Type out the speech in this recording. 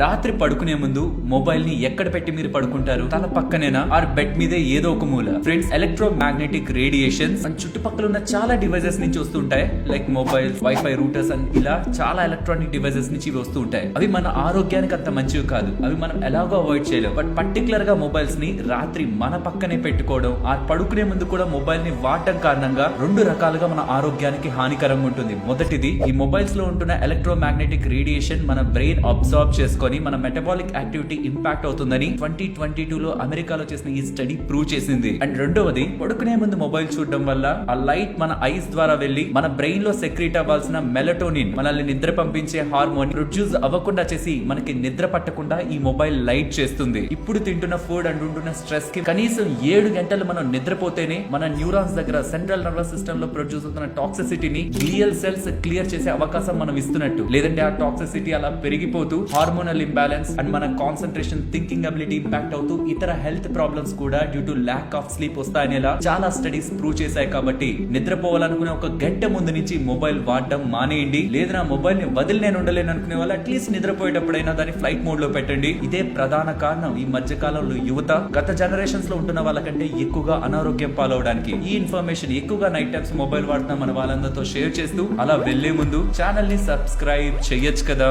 రాత్రి పడుకునే ముందు మొబైల్ని ఎక్కడ పెట్టి మీరు పడుకుంటారు? తల పక్కనేనా? ఆర్ బెడ్ మీదే ఏదో ఒక మూల? ఫ్రెండ్స్ ఎలక్ట్రో మ్యాగ్నెటిక్ రేడియేషన్స్ మన చుట్టుపక్కల ఉన్న చాలా డివైజెస్ నుంచి వస్తుంటాయి like mobiles wifi routers and ఇలా చాలా ఎలక్ట్రానిక్ డివైజెస్ నుంచి ఇవి వస్తూ ఉంటాయి. అవి మన ఆరోగ్యానికి అంత మంచివి కాదు. అవి మనం ఎలాగో అవాయిడ్ చేయలేం. బట్ పర్టికులర్గా మొబైల్స్ని రాత్రి మన పక్కనే పెట్టుకోవడం ఆ పడుకునే ముందు కూడా మొబైల్ని వాడటం కారణంగా రెండు రకాలుగా మన ఆరోగ్యానికి హానికరంగా ఉంటుంది. మొదటిది ఈ మొబైల్స్లో ఉంటున్న ఎలక్ట్రో మ్యాగ్నెటిక్ రేడియేషన్ మన బ్రెయిన్ అబ్సార్బ్ చేసుకొని మన మెటబాలిక్ యాక్టివిటీ ఇంపాక్ట్ అవుతుందని ట్వంటీ ట్వంటీ టూ లో అమెరికాలో చేసిన ఈ స్టడీ ప్రూవ్ చేసింది. అండ్ రెండవది పడుకునే ముందు మొబైల్ చూడడం వల్ల ఆ లైట్ మన ఐస్ ద్వారా వెళ్ళి మన బ్రెయిన్లో సెక్రీట్ అవ్వాల్సిన మెలటోనిన్ మనల్ని నిద్ర పంపించే హార్మోన్ ప్రొడ్యూస్ అవ్వకుండా చేసి మనకి నిద్ర పట్టకుండా ఈ మొబైల్ లైట్ చేస్తుంది. ఇప్పుడు తింటున్న ఫుడ్ అండ్ ఉంటున్న స్ట్రెస్కి కనీసం ఏడు గంటలు మనం నిద్రపోతేనే మన న్యూరాన్స్ దగ్గర సెంట్రల్ నర్వస్ సిస్టమ్లో ప్రొడ్యూస్ అవుతున్న టాక్సిసిటీని గ్లియల్ సెల్స్ క్లియర్ చేసే అవకాశం మనం ఇస్తున్నట్టు. లేదంటే ఆ టాక్సిసిటీ అలా పెరిగిపోతూ హార్మోనల్ హార్మోనల్ ఇంబ్యాలెన్స్ అండ్ మన కాన్సన్ట్రేషన్ థింకింగ్ అబిలిటీ ఇంపాక్ట్ అవుతూ ఇతర హెల్త్ ప్రాబ్లమ్స్ కూడా due to lack of sleep వస్తాయనేలా చాలా స్టడీస్ ప్రూవ్ చేశాయి కాబట్టి నిద్రపోవాలనుకునే ఒక గంట ముందు నుంచి మొబైల్ వాడడం మానేయండి. లేదా నా మొబైల్ని వదిలి నేను ఉండలేను అనుకునే వాళ్ళు అట్లీస్ట్ నిద్రపోయేటప్పుడైనా దాన్ని ఫ్లైట్ మోడ్లో పెట్టండి. ఇదే ప్రధాన కారణం ఈ మధ్య కాలంలో యువత గత జనరేషన్స్లో ఉంటున్న వాళ్ళకంటే ఎక్కువగా అనారోగ్యం పాలవడానికి. ఈ ఇన్ఫర్మేషన్ ఎక్కువగా నైట్ టైమ్స్ మొబైల్ వాడుతున్న మన వాళ్ళందరితో షేర్ చేస్తూ అలా వెళ్ళే ముందు ఛానల్ని సబ్స్క్రైబ్ చేయొచ్చు కదా.